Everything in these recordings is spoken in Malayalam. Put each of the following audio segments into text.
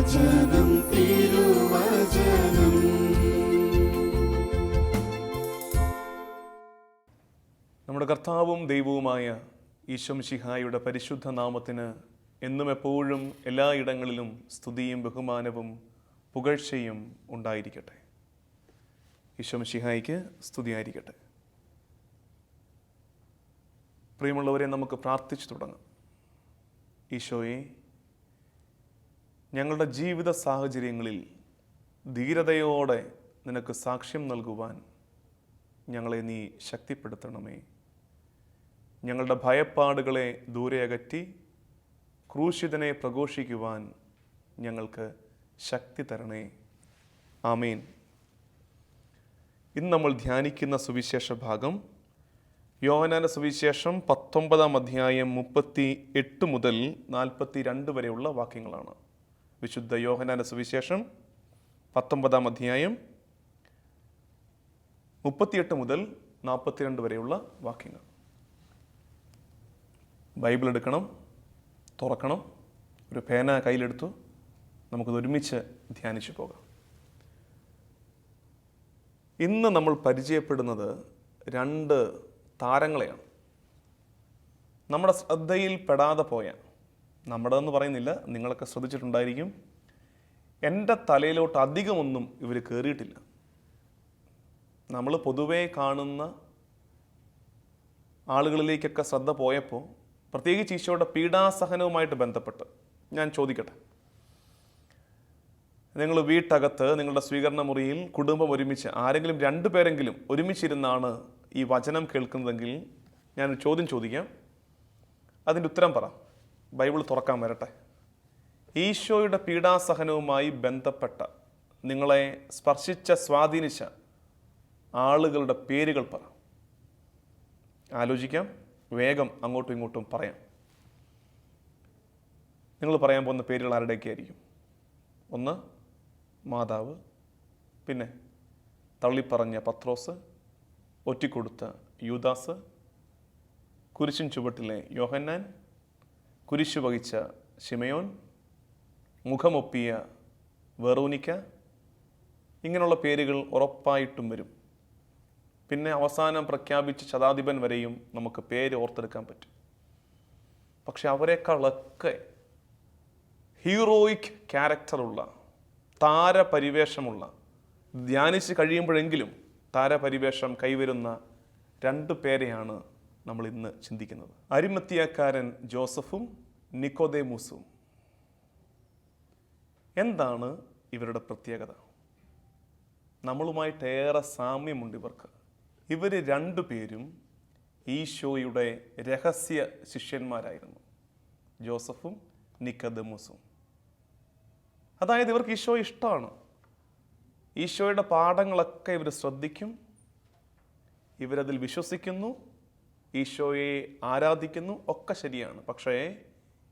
തിരുവചനം തിരുവചനം. നമ്മുടെ കർത്താവും ദൈവവുമായ ഈശ്വംശിഹായുടെ പരിശുദ്ധ നാമത്തിന് എന്നും എപ്പോഴും എല്ലായിടങ്ങളിലും സ്തുതിയും ബഹുമാനവും പുകഴ്ചയും ഉണ്ടായിരിക്കട്ടെ. ഈശ്വംശിഹായിക്ക് സ്തുതിയായിരിക്കട്ടെ. പ്രിയമുള്ളവരെ നമുക്ക് പ്രാർത്ഥിച്ചു തുടങ്ങാം. ഈശോയെ ഞങ്ങളുടെ ജീവിത സാഹചര്യങ്ങളിൽ ധീരതയോടെ നിനക്ക് സാക്ഷ്യം നൽകുവാൻ ഞങ്ങളെ നീ ശക്തിപ്പെടുത്തണമേ. ഞങ്ങളുടെ ഭയപ്പാടുകളെ ദൂരെ അകറ്റി ക്രൂശിതനെ പ്രഘോഷിക്കുവാൻ ഞങ്ങൾക്ക് ശക്തി തരണേ. ആമീൻ. ഇന്ന് നമ്മൾ ധ്യാനിക്കുന്ന സുവിശേഷ ഭാഗം യോഹനാന സുവിശേഷം പത്തൊമ്പതാം അധ്യായം മുപ്പത്തി എട്ട് മുതൽ നാൽപ്പത്തി രണ്ട് വരെയുള്ള വാക്യങ്ങളാണ്. വിശുദ്ധ യോഹനാന സുവിശേഷം പത്തൊമ്പതാം അധ്യായം മുപ്പത്തിയെട്ട് മുതൽ നാൽപ്പത്തിരണ്ട് വരെയുള്ള വാക്യങ്ങൾ. ബൈബിൾ എടുക്കണം തുറക്കണം ഒരു പേന കയ്യിലെടുത്തു നമുക്കത് ഒരുമിച്ച് ധ്യാനിച്ചു പോകാം. ഇന്ന് നമ്മൾ പരിചയപ്പെടുന്നത് രണ്ട് താരങ്ങളെയാണ്. നമ്മുടെ ശ്രദ്ധയിൽ പെടാതെ പോയ നമ്മുടെ എന്ന് പറയുന്നില്ല. നിങ്ങളൊക്കെ ശ്രദ്ധിച്ചിട്ടുണ്ടായിരിക്കും. എന്റെ തലയിലോട്ട് അധികമൊന്നും ഇവർ കയറിയിട്ടില്ല നമ്മൾ പൊതുവേ കാണുന്ന ആളുകളിലേക്കൊക്കെ ശ്രദ്ധ പോയപ്പോൾ പ്രത്യേകിച്ച് ഈശോയുടെ പീഡാസഹനവുമായിട്ട് ബന്ധപ്പെട്ട് ഞാൻ ചോദിക്കട്ടെ. നിങ്ങൾ വീട്ടകത്ത് നിങ്ങളുടെ സ്വീകരണ മുറിയിൽ കുടുംബം ഒരുമിച്ച് ആരെങ്കിലും രണ്ടു പേരെങ്കിലും ഒരുമിച്ചിരുന്നാണ് ഈ വചനം കേൾക്കുന്നതെങ്കിൽ ഞാൻ ചോദ്യം ചോദിക്കാം. അതിന്റെ ഉത്തരം പറ. ബൈബിൾ തുറക്കാൻ വരട്ടെ. ഈശോയുടെ പീഡാസഹനവുമായി ബന്ധപ്പെട്ട നിങ്ങളെ സ്പർശിച്ച സ്വാധീനിച്ച ആളുകളുടെ പേരുകൾ പറ. ആലോചിക്കാം വേഗം അങ്ങോട്ടും ഇങ്ങോട്ടും പറയാം. നിങ്ങൾ പറയാൻ പോകുന്ന പേരുകൾ ആരുടെയൊക്കെ ആയിരിക്കും ഒന്ന് മാതാവ് പിന്നെ തള്ളിപ്പറഞ്ഞ പത്രോസ് ഒറ്റിക്കൊടുത്ത യൂദാസ് കുരിശിൻ ചുവട്ടിലെ യോഹന്നാൻ കുരിശു വഹിച്ച ഷിമയോൻ മുഖമൊപ്പിയ വെറൂനിക്ക ഇങ്ങനെയുള്ള പേരുകൾ ഉറപ്പായിട്ടും വരും. പിന്നെ അവസാനം പ്രഖ്യാപിച്ച ശതാധിപൻ വരെയും നമുക്ക് പേര് ഓർത്തെടുക്കാൻ പറ്റും. പക്ഷെ അവരെക്കാളൊക്കെ ഹീറോയിക് ക്യാരക്ടറുള്ള താരപരിവേഷമുള്ള ധ്യാനിച്ച് കഴിയുമ്പോഴെങ്കിലും താരപരിവേഷം കൈവരുന്ന രണ്ട് പേരെയാണ് നമ്മൾ ഇന്ന് ചിന്തിക്കുന്നത്. അരിമത്തിയക്കാരൻ ജോസഫും നിക്കോദേമൂസും. എന്താണ് ഇവരുടെ പ്രത്യേകത? നമ്മളുമായിട്ട് ഏറെ സാമ്യമുണ്ട് ഇവർക്ക്. ഇവർ രണ്ടുപേരും ഈശോയുടെ രഹസ്യ ശിഷ്യന്മാരായിരുന്നു. ജോസഫും നിക്കദമൂസും. അതായത് ഇവർക്ക് ഈശോ ഇഷ്ടമാണ്. ഈശോയുടെ പാഠങ്ങളൊക്കെ ഇവർ ശ്രദ്ധിക്കും. ഇവരതിൽ വിശ്വസിക്കുന്നു. ഈശോയെ ആരാധിക്കുന്നു ഒക്കെ ശരിയാണ്. പക്ഷേ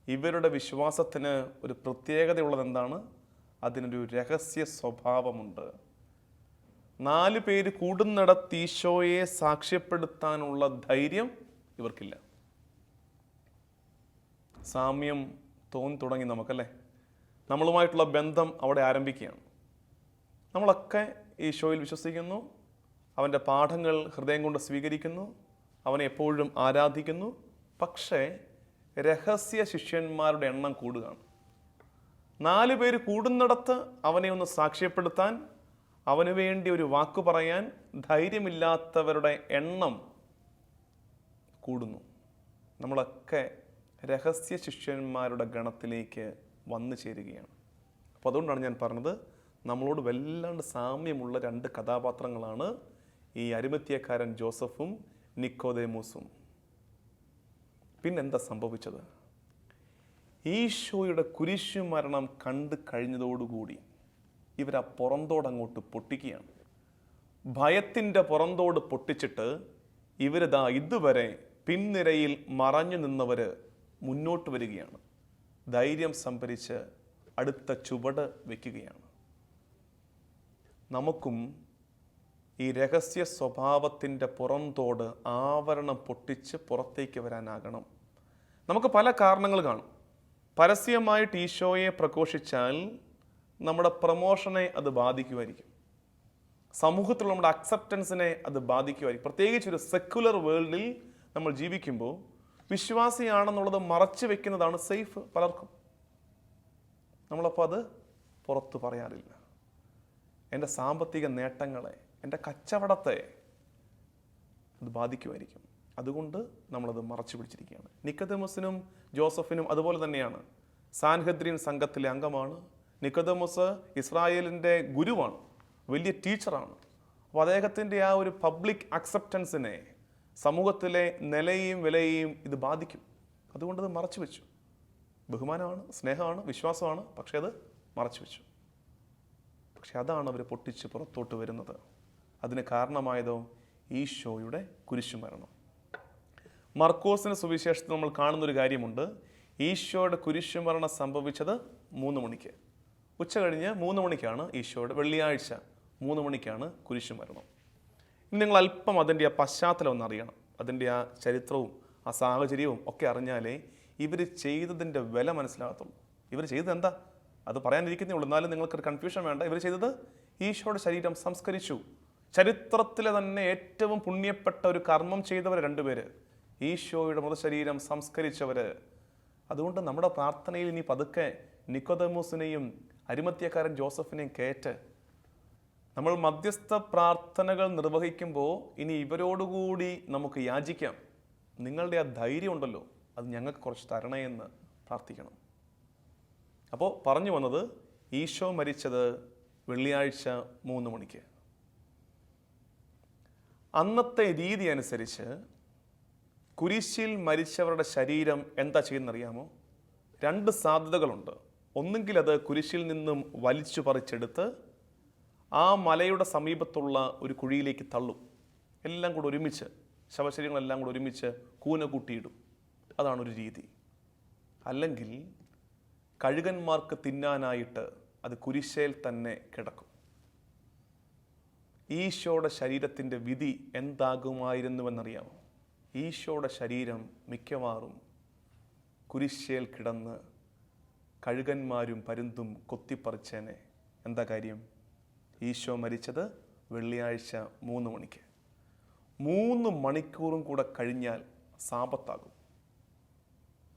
ഇവരുടെ വിശ്വാസത്തിന് ഒരു പ്രത്യേകതയുള്ളത് എന്താണ്? അതിനൊരു രഹസ്യ സ്വഭാവമുണ്ട്. നാല് പേര് കൂടുന്നിടത്ത് ഈശോയെ സാക്ഷ്യപ്പെടുത്താനുള്ള ധൈര്യം ഇവർക്കില്ല. സാമ്യം തോന്നി തുടങ്ങി നമുക്കല്ലേ? നമ്മളുമായിട്ടുള്ള ബന്ധം അവിടെ ആരംഭിക്കുകയാണ്. നമ്മളൊക്കെ ഈശോയിൽ വിശ്വസിക്കുന്നു. അവന്റെ പാഠങ്ങൾ ഹൃദയം കൊണ്ട് സ്വീകരിക്കുന്നു. അവനെ എപ്പോഴും ആരാധിക്കുന്നു. പക്ഷേ രഹസ്യ ശിഷ്യന്മാരുടെ എണ്ണം കൂടുകയാണ്. നാല് പേര് കൂടുന്നിടത്ത് അവനെ ഒന്ന് സാക്ഷ്യപ്പെടുത്താൻ അവന് വേണ്ടി ഒരു വാക്ക് പറയാൻ ധൈര്യമില്ലാത്തവരുടെ എണ്ണം കൂടുന്നു. നമ്മളൊക്കെ രഹസ്യ ശിഷ്യന്മാരുടെ ഗണത്തിലേക്ക് വന്നു ചേരുകയാണ്. അപ്പോൾ അതുകൊണ്ടാണ് ഞാൻ പറഞ്ഞത് നമ്മളോട് വല്ലാണ്ട് സാമ്യമുള്ള രണ്ട് കഥാപാത്രങ്ങളാണ് ഈ അരുമത്യക്കാരൻ ജോസഫും നിക്കോദേമൂസും. പിന്നെന്താ സംഭവിച്ചത്? ഈശോയുടെ കുരിശു മരണം കണ്ടു കഴിഞ്ഞതോടുകൂടി ഇവർ ആ പുറന്തോടങ്ങോട്ട് പൊട്ടിക്കുകയാണ്. ഭയത്തിന്റെ പുറന്തോട് പൊട്ടിച്ചിട്ട് ഇവരിതാ ഇതുവരെ പിൻനിരയിൽ മറഞ്ഞു നിന്നവർ മുന്നോട്ട് വരികയാണ്. ധൈര്യം സംഭരിച്ച് അടുത്ത ചുവട് വയ്ക്കുകയാണ് നമുക്കും ഈ രഹസ്യ സ്വഭാവത്തിന്റെ പുറന്തോട് ആവരണം പൊട്ടിച്ച് പുറത്തേക്ക് വരാനാകണം. നമുക്ക് പല കാരണങ്ങൾ കാണും. പരസ്യമായിട്ട് ഈശോയെ പ്രഘോഷിച്ചാൽ നമ്മുടെ പ്രമോഷനെ അത് ബാധിക്കുമായിരിക്കും. സമൂഹത്തിൽ നമ്മുടെ അക്സെപ്റ്റൻസിനെ അത് ബാധിക്കുമായിരിക്കും. പ്രത്യേകിച്ച് ഒരു സെക്യുലർ വേൾഡിൽ നമ്മൾ ജീവിക്കുമ്പോൾ വിശ്വാസിയാണെന്നുള്ളത് മറച്ചു വെക്കുന്നതാണ് സേഫ് പലർക്കും. നമ്മളപ്പോൾ അത് പുറത്തു പറയാറില്ല. എന്റെ സാമ്പത്തിക നേട്ടങ്ങളെ എന്റെ കച്ചവടത്തെ അത് ബാധിക്കുമായിരിക്കും. അതുകൊണ്ട് നമ്മളത് മറച്ചു പിടിച്ചിരിക്കുകയാണ്. നിക്കതമസിനും ജോസഫിനും അതുപോലെ തന്നെയാണ്. സാൻഹദ്രീൻ സംഘത്തിലെ അംഗമാണ്. നിക്കതമസ് ഇസ്രായേലിന്റെ ഗുരുവാണ്. വലിയ ടീച്ചറാണ്. അപ്പോൾ അദ്ദേഹത്തിന്റെ ആ ഒരു പബ്ലിക് അക്സെപ്റ്റൻസിനെ സമൂഹത്തിലെ നിലയും വിലയും ഇത് ബാധിക്കും. അതുകൊണ്ട് അത് മറച്ചു വെച്ചു. ബഹുമാനമാണ് സ്നേഹമാണ് വിശ്വാസമാണ് പക്ഷേ അത് മറച്ചു വെച്ചു. പക്ഷെ അതാണ് അവർ പൊട്ടിച്ച് പുറത്തോട്ട് വരുന്നത്. അതിന് കാരണമായതോ ഈശോയുടെ കുരിശുമരണം. മർക്കോസിന് സുവിശേഷത്തിൽ നമ്മൾ കാണുന്നൊരു കാര്യമുണ്ട്. ഈശോയുടെ കുരിശുമരണം സംഭവിച്ചത് മൂന്ന് മണിക്ക്. ഉച്ച കഴിഞ്ഞ് മൂന്ന് മണിക്കാണ് ഈശോയുടെ വെള്ളിയാഴ്ച. മൂന്ന് മണിക്കാണ് കുരിശുമരണം. ഇനി നിങ്ങൾ അല്പം അതിന്റെ ആ പശ്ചാത്തലം ഒന്ന് അറിയണം. അതിന്റെ ആ ചരിത്രവും ആ സാഹചര്യവും ഒക്കെ അറിഞ്ഞാലേ ഇവർ ചെയ്തതിന്റെ വില മനസ്സിലാകത്തുള്ളൂ. ഇവർ ചെയ്തത് എന്താ? അത് പറയാനിരിക്കുന്നേ ഉള്ളൂ. എന്നാലും നിങ്ങൾക്കൊരു കൺഫ്യൂഷൻ വേണ്ട. ഇവർ ചെയ്തത് ഈശോയുടെ ശരീരം സംസ്കരിച്ചു. ചരിത്രത്തിലെ തന്നെ ഏറ്റവും പുണ്യപ്പെട്ട ഒരു കർമ്മം ചെയ്തവർ രണ്ടുപേര്. ഈശോയുടെ മൃതശരീരം സംസ്കരിച്ചവര്. അതുകൊണ്ട് നമ്മുടെ പ്രാർത്ഥനയിൽ ഇനി പതുക്കെ നിക്കോദമോസിനെയും അരിമത്യക്കാരൻ ജോസഫിനെയും കയറ്റ് നമ്മൾ മധ്യസ്ഥ പ്രാർത്ഥനകൾ നിർവഹിക്കുമ്പോൾ ഇനി ഇവരോടുകൂടി നമുക്ക് യാചിക്കാം. നിങ്ങളുടെ ആ ധൈര്യം ഉണ്ടല്ലോ അത് ഞങ്ങൾക്ക് കുറച്ച് തരണേ എന്ന് പ്രാർത്ഥിക്കണം. അപ്പോൾ പറഞ്ഞു വന്നത് ഈശോ മരിച്ചത് വെള്ളിയാഴ്ച മൂന്ന് മണിക്ക്. അന്നത്തെ രീതി അനുസരിച്ച് കുരിശിൽ മരിച്ചവരുടെ ശരീരം എന്താ ചെയ്യുന്നറിയാമോ? രണ്ട് സാധ്യതകളുണ്ട്. ഒന്നുകിൽ അത് കുരിശിൽ നിന്നും വലിച്ചു പറിച്ചെടുത്ത് ആ മലയുടെ സമീപത്തുള്ള ഒരു കുഴിയിലേക്ക് തള്ളും. എല്ലാം കൂടെ ഒരുമിച്ച് ശവശരീരങ്ങളെല്ലാം കൂടെ ഒരുമിച്ച് കൂന കൂട്ടിയിടും. അതാണ് ഒരു രീതി. അല്ലെങ്കിൽ കഴുകന്മാർക്ക് തിന്നാനായിട്ട് അത് കുരിശയിൽ തന്നെ കിടക്കും. ഈശോയുടെ ശരീരത്തിന്റെ വിധി എന്താകുമായിരുന്നുവെന്നറിയാമോ? ഈശോയുടെ ശരീരം മിക്കവാറും കുരിശേൽ കിടന്ന് കഴുകന്മാരും പരുന്തും കൊത്തിപ്പറിച്ചേനെ. എന്താ കാര്യം? ഈശോ മരിച്ചത് വെള്ളിയാഴ്ച മൂന്ന് മണിക്ക്. മൂന്ന് മണിക്കൂറും കൂടെ കഴിഞ്ഞാൽ സാപത്താകും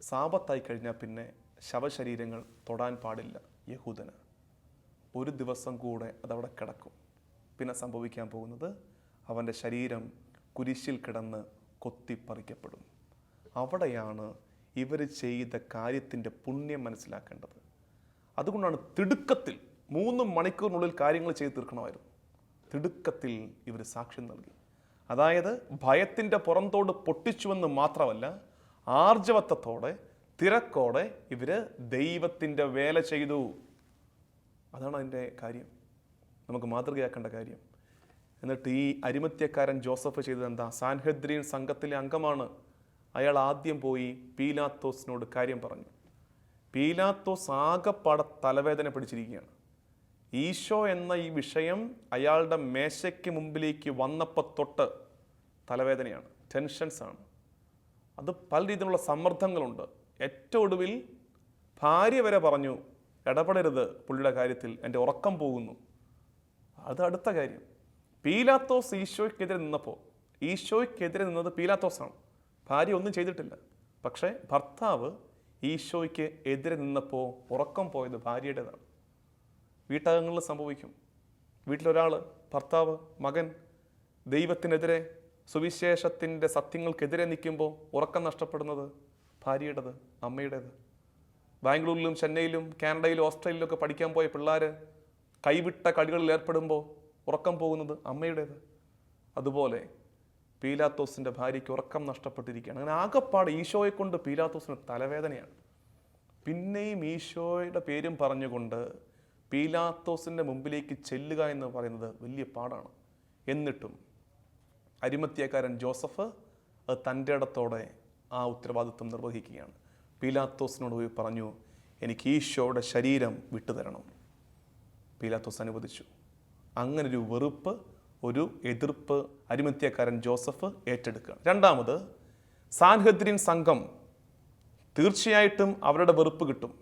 സാപത്തായി കഴിഞ്ഞാൽ പിന്നെ ശവശരീരങ്ങൾ തൊടാൻ പാടില്ല യഹൂദന്. ഒരു ദിവസം കൂടെ അതവിടെ കിടക്കും. പിന്നെ സംഭവിക്കാൻ പോകുന്നത് അവന്റെ ശരീരം കുരിശിൽ കിടന്ന് കൊത്തിപ്പറിക്കപ്പെടും. അവിടെയാണ് ഇവർ ചെയ്ത കാര്യത്തിന്റെ പുണ്യം മനസ്സിലാക്കേണ്ടത്. അതുകൊണ്ടാണ് തിടുക്കത്തിൽ മൂന്ന് മണിക്കൂറിനുള്ളിൽ കാര്യങ്ങൾ ചെയ്തു തീർക്കണമായിരുന്നു. തിടുക്കത്തിൽ ഇവർ സാക്ഷ്യം നൽകി. അതായത് ഭയത്തിന്റെ പുറന്തോട് പൊട്ടിച്ചുവെന്ന് മാത്രമല്ല ആർജവത്വത്തോടെ തിരക്കോടെ ഇവർ ദൈവത്തിന്റെ വേല ചെയ്തു. അതാണ് അതിന്റെ കാര്യം. നമുക്ക് മാതൃകയാക്കേണ്ട കാര്യം. എന്നിട്ട് ഈ അരിമത്യക്കാരൻ ജോസഫ് ചെയ്തത് എന്താ സാൻഹദ്രീൻ സംഘത്തിലെ അംഗമാണ്. അയാൾ ആദ്യം പോയി പീലാത്തോസിനോട് കാര്യം പറഞ്ഞു. പീലാത്തോസ് ആകെപ്പാടെ തലവേദന പിടിച്ചിരിക്കുകയാണ്. ഈശോ എന്ന ഈ വിഷയം അയാളുടെ മേശയ്ക്ക് മുമ്പിലേക്ക് വന്നപ്പോൾ തൊട്ട് തലവേദനയാണ് ടെൻഷൻസാണ് അത് പല രീതിയിലുള്ള സമ്മർദ്ദങ്ങളുണ്ട്. ഏറ്റവും ഒടുവിൽ ഭാര്യ വരെ പറഞ്ഞു ഇടപെടരുത് പുള്ളിയുടെ കാര്യത്തിൽ എന്റെ ഉറക്കം പോകുന്നു. അത് അടുത്ത കാര്യം. പീലാത്തോസ് ഈശോയ്ക്കെതിരെ നിന്നപ്പോൾ ഈശോയ്ക്കെതിരെ നിന്നത് പീലാത്തോസാണ്. ഭാര്യ ഒന്നും ചെയ്തിട്ടില്ല. പക്ഷേ ഭർത്താവ് ഈശോയ്ക്ക് എതിരെ നിന്നപ്പോൾ ഉറക്കം പോയത് ഭാര്യയുടേതാണ്. വീട്ടകങ്ങളിൽ സംഭവിക്കും. വീട്ടിലൊരാൾ ഭർത്താവ് മകൻ ദൈവത്തിനെതിരെ സുവിശേഷത്തിന്റെ സത്യങ്ങൾക്കെതിരെ നിൽക്കുമ്പോൾ ഉറക്കം നഷ്ടപ്പെടുന്നത് ഭാര്യയുടേത് അമ്മയുടേത്. ബാംഗ്ലൂരിലും ചെന്നൈയിലും കാനഡയിലും ഓസ്ട്രേലിയയിലും ഒക്കെ പഠിക്കാൻ പോയ പിള്ളേർ കൈവിട്ട കളികളിൽ ഏർപ്പെടുമ്പോൾ ഉറക്കം പോകുന്നത് അമ്മയുടേത്. അതുപോലെ പീലാത്തോസിന്റെ ഭാര്യയ്ക്ക് ഉറക്കം നഷ്ടപ്പെട്ടിരിക്കുകയാണ്. അങ്ങനെ ആകെപ്പാട് ഈശോയെ കൊണ്ട് പീലാത്തോസിന് തലവേദനയാണ്. പിന്നെയും ഈശോയുടെ പേരും പറഞ്ഞുകൊണ്ട് പീലാത്തോസിന്റെ മുമ്പിലേക്ക് ചെല്ലുക എന്ന് പറയുന്നത് വലിയ പാടാണ്. എന്നിട്ടും അരിമത്യക്കാരൻ ജോസഫ് അത് തന്റെ ഇടത്തോടെ ആ ഉത്തരവാദിത്വം നിർവഹിക്കുകയാണ്. പീലാത്തോസിനോട് പോയി പറഞ്ഞു എനിക്ക് ഈശോയുടെ ശരീരം വിട്ടുതരണം. പീലാത്തോസ് അനുവദിച്ചു. ഒരു വെറുപ്പ് ഒരു എതിർപ്പ് അരിമത്യക്കാരൻ ജോസഫ് ഏറ്റെടുക്കുകയാണ്. രണ്ടാമത് സാൻഹദ്രീൻ സംഘം തീർച്ചയായിട്ടും അവരുടെ വെറുപ്പ് കിട്ടും.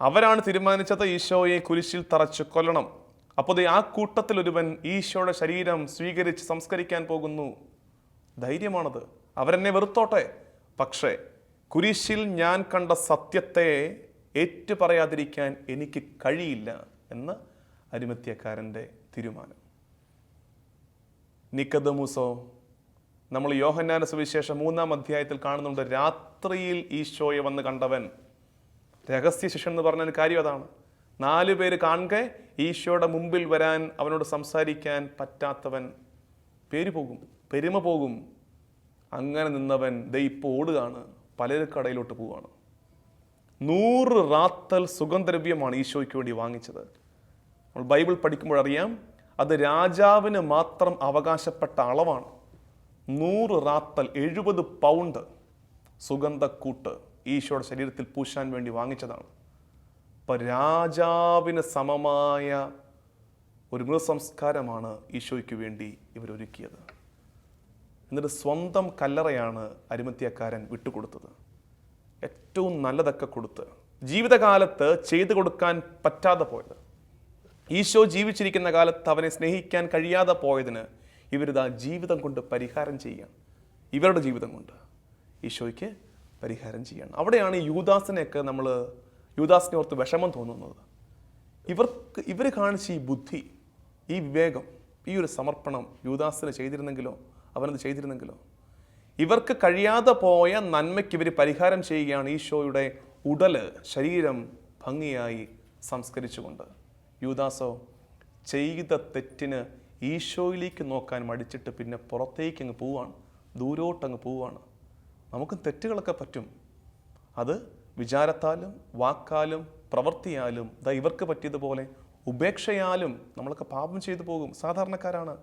അവരാണ് തീരുമാനിച്ചത് ഈശോയെ കുരിശിൽ തറച്ച് കൊല്ലണം. അപ്പോൾ ആ കൂട്ടത്തിൽ ഒരുവൻ ഈശോയുടെ ശരീരം സ്വീകരിച്ച് സംസ്കരിക്കാൻ പോകുന്നു. ധൈര്യമാണത്. അവരെന്നെ വെറുത്തോട്ടെ. പക്ഷേ കുരിശിൽ ഞാൻ കണ്ട സത്യത്തെ ഏറ്റുപറയാതിരിക്കാൻ എനിക്ക് കഴിയില്ല. എന്ന് അരിമത്യക്കാരന്റെ തീരുമാനം. നിക്കദമൂസോ നമ്മൾ യോഹന്നാന സുവിശേഷം മൂന്നാം അധ്യായത്തിൽ കാണുന്നുണ്ട് രാത്രിയിൽ ഈശോയെ വന്ന് കണ്ടവൻ രഹസ്യ ശിഷ്യൻ എന്ന് പറഞ്ഞ കാര്യം അതാണ്. നാല് പേര് കാണുക ഈശോയുടെ മുമ്പിൽ വരാൻ അവനോട് സംസാരിക്കാൻ പറ്റാത്തവൻ പേര് പോകും പെരുമ പോകും. അങ്ങനെ നിന്നവൻ ദേ ഇപ്പോൾ ഓടുകയാണ് പലചരക്കടയിലോട്ട് പോവുകയാണ്. നൂറ് റാത്തൽ സുഗന്ധദ്രവ്യമാണ് ഈശോയ്ക്ക് വേണ്ടി വാങ്ങിച്ചത്. നമ്മൾ ബൈബിൾ പഠിക്കുമ്പോഴറിയാം അത് രാജാവിന് മാത്രം അവകാശപ്പെട്ട അളവാണ്. നൂറ് റാത്തൽ എഴുപത് പൗണ്ട് സുഗന്ധക്കൂട്ട് ഈശോയുടെ ശരീരത്തിൽ പൂശാൻ വേണ്ടി വാങ്ങിച്ചതാണ്. അപ്പം രാജാവിന് സമമായ ഒരു മൃതസംസ്കാരമാണ് ഈശോയ്ക്ക് വേണ്ടി ഇവരൊരുക്കിയത്. എന്നിട്ട് സ്വന്തം കല്ലറയാണ് അരിമത്യക്കാരൻ വിട്ടുകൊടുത്തത്. ഏറ്റവും നല്ലതൊക്കെ കൊടുത്ത് ജീവിതകാലത്ത് ചെയ്തു കൊടുക്കാൻ പറ്റാതെ പോയത്. ഈശോ ജീവിച്ചിരിക്കുന്ന കാലത്ത് അവനെ സ്നേഹിക്കാൻ കഴിയാതെ പോയതിന് ഇവരിതാ ജീവിതം കൊണ്ട് പരിഹാരം ചെയ്യുകയാണ് ഇവരുടെ ജീവിതം കൊണ്ട് ഈശോയ്ക്ക് പരിഹാരം ചെയ്യണം അവിടെയാണ് ഈ യൂദാസിനെയൊക്കെ നമ്മൾ യൂദാസിനെ ഓർത്ത് വിഷമം തോന്നുന്നത്. ഇവർക്ക് ഇവർ കാണിച്ച ഈ ബുദ്ധി ഈ വിവേകം ഈ ഒരു സമർപ്പണം യൂദാസിന് ചെയ്തിരുന്നെങ്കിലോ അവനത് ചെയ്തിരുന്നെങ്കിലോ ഇവർക്ക് കഴിയാതെ പോയ നന്മയ്ക്ക് ഇവർ പരിഹാരം ചെയ്യുകയാണ് ഈശോയുടെ ഉടൽ ശരീരം ഭംഗിയായി സംസ്കരിച്ചുകൊണ്ട്. യൂദാസോ ചെയ്ത തെറ്റിന് ഈശോയിലേക്ക് നോക്കാൻ മടിച്ചിട്ട് പിന്നെ പുറത്തേക്ക് അങ്ങ് പോവാണ് ദൂരോട്ടങ്ങ് പോവാണ്. നമുക്ക് തെറ്റുകളൊക്കെ പറ്റും. അത് വിചാരത്താലും വാക്കാലും പ്രവൃത്തിയാലും ദാ ഇവർക്ക് പറ്റിയതുപോലെ ഉപേക്ഷയാലും നമ്മളൊക്കെ പാപം ചെയ്തു പോകും. സാധാരണക്കാരാണ്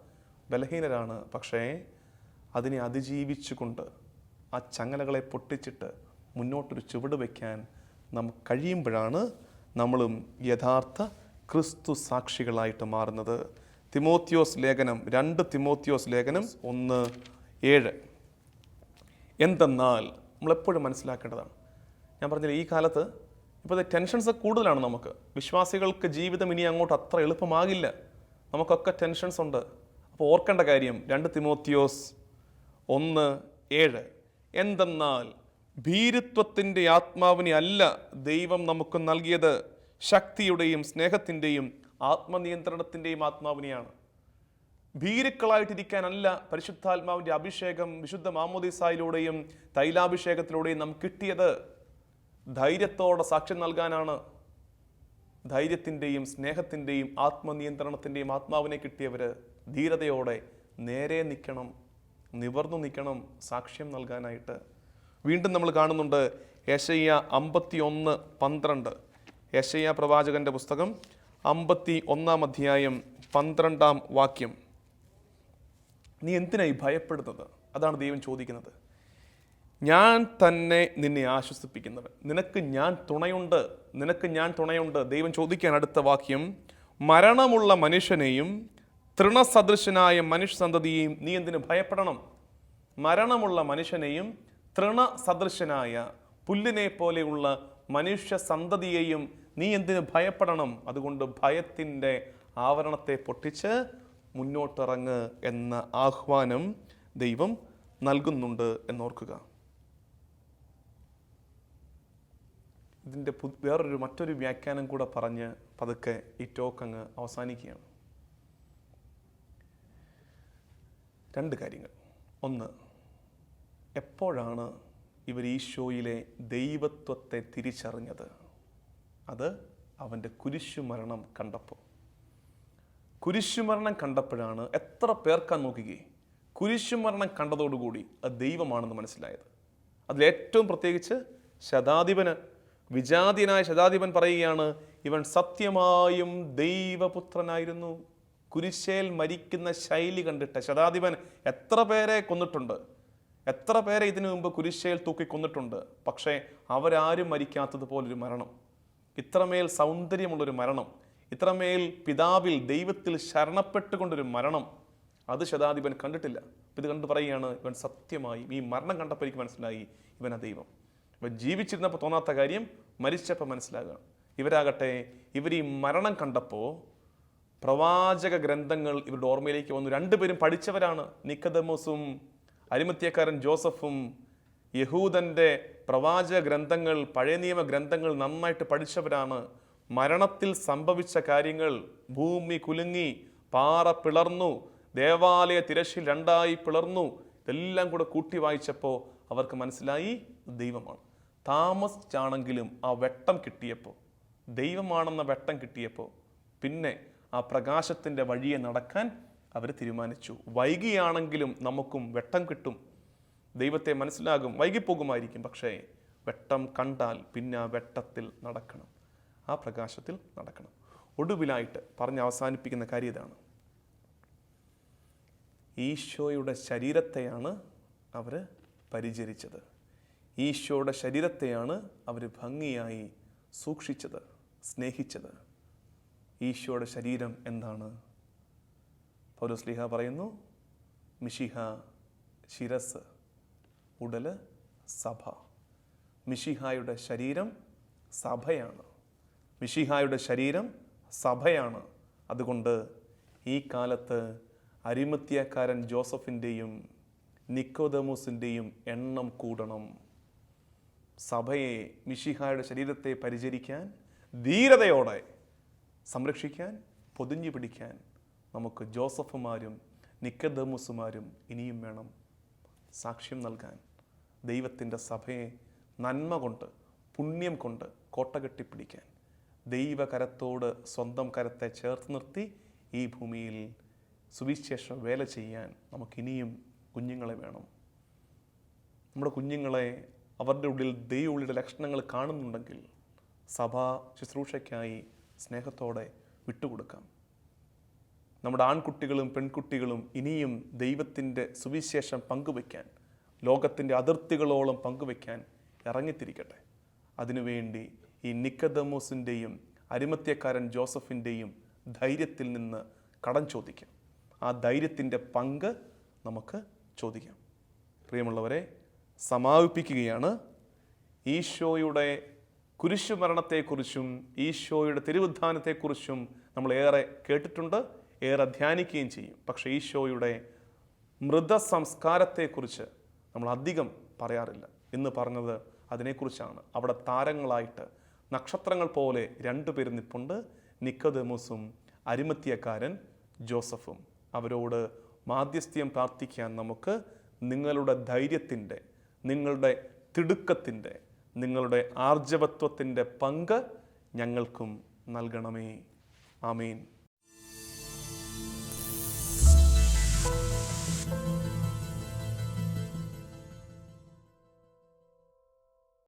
ബലഹീനരാണ്. പക്ഷേ അതിനെ അതിജീവിച്ചുകൊണ്ട് ആ ചങ്ങലകളെ പൊട്ടിച്ചിട്ട് മുന്നോട്ടൊരു ചുവട് വയ്ക്കാൻ നമുക്ക് കഴിയുമ്പോഴാണ് നമ്മളും യഥാർത്ഥ ക്രിസ്തു സാക്ഷികളായിട്ട് മാറുന്നത്. തിമോത്തിയോസ് ലേഖനം രണ്ട് തിമോത്തിയോസ് ലേഖനം ഒന്ന് ഏഴ്. എന്തെന്നാൽ നമ്മളെപ്പോഴും മനസ്സിലാക്കേണ്ടതാണ്. ഞാൻ പറഞ്ഞില്ല ഈ കാലത്ത് ഇപ്പോഴത്തെ ടെൻഷൻസ് കൂടുതലാണ് നമുക്ക്. വിശ്വാസികൾക്ക് ജീവിതം ഇനി അങ്ങോട്ട് അത്ര എളുപ്പമാകില്ല. നമുക്കൊക്കെ ടെൻഷൻസ് ഉണ്ട്. അപ്പോൾ ഓർക്കേണ്ട കാര്യം രണ്ട് തിമോത്തിയോസ് ഒന്ന് ഏഴ്. എന്തെന്നാൽ ഭീരുത്വത്തിന്റെ ആത്മാവിനെ അല്ല ദൈവം നമുക്ക് നൽകിയത്. ശക്തിയുടെയും സ്നേഹത്തിന്റെയും ആത്മനിയന്ത്രണത്തിന്റെയും ആത്മാവിനെയാണ്. ഭീരുക്കളായിട്ടിരിക്കാനല്ല പരിശുദ്ധാത്മാവിന്റെ അഭിഷേകം വിശുദ്ധ മാമോദിസായിലൂടെയും തൈലാഭിഷേകത്തിലൂടെയും നമുക്ക് കിട്ടിയത്. ധൈര്യത്തോടെ സാക്ഷ്യം നൽകാനാണ്. ധൈര്യത്തിന്റെയും സ്നേഹത്തിന്റെയും ആത്മനിയന്ത്രണത്തിന്റെയും ആത്മാവിനെ കിട്ടിയവർ ധീരതയോടെ നേരെ നിൽക്കണം. നിവർന്നു നിൽക്കണം സാക്ഷ്യം നൽകാനായിട്ട് വീണ്ടും നമ്മൾ കാണുന്നുണ്ട് യശയ്യ അമ്പത്തി ഒന്ന് പന്ത്രണ്ട്. യശയ്യ പ്രവാചകന്റെ പുസ്തകം അമ്പത്തി ഒന്നാം അധ്യായം പന്ത്രണ്ടാം വാക്യം. നീ എന്തിനായി ഭയപ്പെടുന്നത്? അതാണ് ദൈവം ചോദിക്കുന്നത്. ഞാൻ തന്നെ നിന്നെ ആശ്വസിപ്പിക്കുന്നവൻ. നിനക്ക് ഞാൻ തുണയുണ്ട്. നിനക്ക് ഞാൻ തുണയുണ്ട്. ദൈവം ചോദിക്കാൻ അടുത്ത വാക്യം മരണമുള്ള മനുഷ്യനെയും തൃണസദൃശനായ മനുഷ്യ സന്തതിയെയും നീ എന്തിന് ഭയപ്പെടണം? മരണമുള്ള മനുഷ്യനെയും തൃണസദൃശനായ പുല്ലിനെ പോലെയുള്ള മനുഷ്യ സന്തതിയെയും നീ എന്തിന് ഭയപ്പെടണം? അതുകൊണ്ട് ഭയത്തിന്റെ ആവരണത്തെ പൊട്ടിച്ച് മുന്നോട്ടിറങ്ങ് എന്ന ആഹ്വാനം ദൈവം നൽകുന്നുണ്ട് എന്നോർക്കുക. ഇതിന്റെ വേറൊരു മറ്റൊരു വ്യാഖ്യാനം കൂടെ പറഞ്ഞ് പതുക്കെ ഈ ടോക്ക് അങ്ങ് അവസാനിക്കുകയാണ്. രണ്ട് കാര്യങ്ങൾ. ഒന്ന് എപ്പോഴാണ് ഇവർ ഈശോയിലെ ദൈവത്വത്തെ തിരിച്ചറിഞ്ഞത്? അത് അവന്റെ കുരിശുമരണം കണ്ടപ്പോൾ. കുരിശുമരണം കണ്ടപ്പോഴാണ് എത്ര പേർക്കാൻ നോക്കുകയെ കുരിശുമരണം കണ്ടതോടുകൂടി അത് ദൈവമാണെന്ന് മനസ്സിലായത്. അതിലേറ്റവും പ്രത്യേകിച്ച് ശതാധിപന് വിജാതിയനായ ശതാധിപൻ പറയുകയാണ് ഇവൻ സത്യമായും ദൈവപുത്രനായിരുന്നു. കുരിശേൽ മരിക്കുന്ന ശൈലി കണ്ടിട്ട് ശതാധിപൻ എത്ര പേരെ കൊന്നിട്ടുണ്ട്? എത്ര പേരെ ഇതിനു മുമ്പ് കുരിശേൽ തൂക്കി കൊന്നിട്ടുണ്ട്? പക്ഷേ അവരാരും മരിക്കാത്തതുപോലൊരു മരണം. ഇത്രമേൽ സൗന്ദര്യമുള്ളൊരു മരണം. ഇത്രമേൽ പിതാവിൽ ദൈവത്തിൽ ശരണപ്പെട്ടുകൊണ്ടൊരു മരണം. അത് ശതാധിപൻ കണ്ടിട്ടില്ല. ഇത് കണ്ട് പറയുകയാണ് ഇവൻ സത്യമായി ഈ മരണം കണ്ടപ്പോൾ എനിക്ക് മനസ്സിലായി ഇവനാ ദൈവം. ഇവൻ ജീവിച്ചിരുന്നപ്പോൾ തോന്നാത്ത കാര്യം മരിച്ചപ്പോൾ മനസ്സിലാകുക ഇവരാകട്ടെ ഇവർ ഈ മരണം കണ്ടപ്പോൾ പ്രവാചക ഗ്രന്ഥങ്ങൾ ഇവരുടെ ഓർമ്മയിലേക്ക് വന്നു. രണ്ടുപേരും പഠിച്ചവരാണ്. നിക്കദമോസും അരിമത്യക്കാരൻ ജോസഫും. യഹൂദന്റെ പ്രവാചക ഗ്രന്ഥങ്ങൾ പഴയ നിയമ ഗ്രന്ഥങ്ങൾ നന്നായിട്ട് പഠിച്ചവരാണ്. മരണത്തിൽ സംഭവിച്ച കാര്യങ്ങൾ ഭൂമി കുലുങ്ങി പാറ പിളർന്നു ദേവാലയ തിരശ്ശിൽ രണ്ടായി പിളർന്നു ഇതെല്ലാം കൂടെ കൂട്ടി വായിച്ചപ്പോൾ അവർക്ക് മനസ്സിലായി ദൈവമാണ്. താമസിച്ചാണെങ്കിലും ആ വെട്ടം കിട്ടിയപ്പോൾ ദൈവമാണെന്ന വെട്ടം കിട്ടിയപ്പോൾ പിന്നെ ആ പ്രകാശത്തിന്റെ വഴിയെ നടക്കാൻ അവർ തീരുമാനിച്ചു. വൈകിയാണെങ്കിലും നമുക്കും വെട്ടം കിട്ടും. ദൈവത്തെ മനസ്സിലാകും വൈകിപ്പോകുമായിരിക്കും. പക്ഷേ വെട്ടം കണ്ടാൽ പിന്നെ ആ വെട്ടത്തിൽ നടക്കണം. ആ പ്രകാശത്തിൽ നടക്കണം. ഒടുവിലായിട്ട് പറഞ്ഞ് അവസാനിപ്പിക്കുന്ന കാര്യം ഇതാണ്. ഈശോയുടെ ശരീരത്തെയാണ് അവർ പരിചരിച്ചത്. ഈശോയുടെ ശരീരത്തെയാണ് അവർ ഭംഗിയായി സൂക്ഷിച്ചത് സ്നേഹിച്ചത്. ഈശോയുടെ ശരീരം എന്താണ്? പൗരസ്ലിഹ പറയുന്നു മിഷിഹ ശിരസ് ഉടൽ സഭ. മിഷിഹായുടെ ശരീരം സഭയാണ്. മിഷിഹായുടെ ശരീരം സഭയാണ്. അതുകൊണ്ട് ഈ കാലത്ത് അരിമത്യക്കാരൻ ജോസഫിന്റെയും നിക്കോദമോസിന്റെയും എണ്ണം കൂടണം. സഭയെ മിഷിഹായുടെ ശരീരത്തെ പരിചരിക്കാൻ ധീരതയോടെ സംരക്ഷിക്കാൻ പൊതിഞ്ഞു പിടിക്കാൻ നമുക്ക് ജോസഫുമാരും നിക്കദമുസുമാരും ഇനിയും വേണം സാക്ഷ്യം നൽകാൻ. ദൈവത്തിന്റെ സഭയെ നന്മ കൊണ്ട് പുണ്യം കൊണ്ട് കോട്ട കെട്ടിപ്പിടിക്കാൻ. ദൈവകരത്തോട് സ്വന്തം കരത്തെ ചേർത്ത് നിർത്തി ഈ ഭൂമിയിൽ സുവിശേഷ വേല ചെയ്യാൻ നമുക്കിനിയും കുഞ്ഞുങ്ങളെ വേണം. നമ്മുടെ കുഞ്ഞുങ്ങളെ അവരുടെ ഉള്ളിൽ ദൈവ ഉള്ളിലെ ലക്ഷണങ്ങൾ കാണുന്നുണ്ടെങ്കിൽ സഭാ ശുശ്രൂഷയ്ക്കായി സ്നേഹത്തോടെ വിട്ടുകൊടുക്കാം. നമ്മുടെ ആൺകുട്ടികളും പെൺകുട്ടികളും ഇനിയും ദൈവത്തിന്റെ സുവിശേഷം പങ്കുവയ്ക്കാൻ ലോകത്തിന്റെ അതിർത്തികളോളം പങ്കുവയ്ക്കാൻ ഇറങ്ങിത്തിരിക്കട്ടെ. അതിനുവേണ്ടി ഈ നിക്കദമോസിന്റെയും അരിമത്യക്കാരൻ ജോസഫിന്റെയും ധൈര്യത്തിൽ നിന്ന് കടം ചോദിക്കാം. ആ ധൈര്യത്തിന്റെ പങ്ക് നമുക്ക് ചോദിക്കാം. പ്രിയമുള്ളവരെ സമാപിപ്പിക്കുകയാണ്. ഈശോയുടെ കുരിശുമരണത്തെക്കുറിച്ചും ഈശോയുടെ തിരുവുദ്ധാനത്തെക്കുറിച്ചും നമ്മൾ ഏറെ കേട്ടിട്ടുണ്ട് ഏറെ ധ്യാനിക്കുകയും ചെയ്യും. പക്ഷേ ഈശോയുടെ മൃതസംസ്കാരത്തെക്കുറിച്ച് നമ്മൾ അധികം പറയാറില്ല. എന്ന് പറഞ്ഞത് അതിനെക്കുറിച്ചാണ്. അവിടെ താരങ്ങളായിട്ട് നക്ഷത്രങ്ങൾ പോലെ രണ്ടു പേർ നിൽപ്പുണ്ട് നിക്കദമോസും അരിമത്തിയക്കാരൻ ജോസഫും. അവരോട് മാധ്യസ്ഥ്യം പ്രാർത്ഥിക്കാൻ നമുക്ക് നിങ്ങളുടെ ധൈര്യത്തിന്റെ നിങ്ങളുടെ തിടുക്കത്തിന്റെ നിങ്ങളുടെ ആർജവത്വത്തിന്റെ പങ്ക് ഞങ്ങൾക്കും നൽകണമേ. ആമീൻ.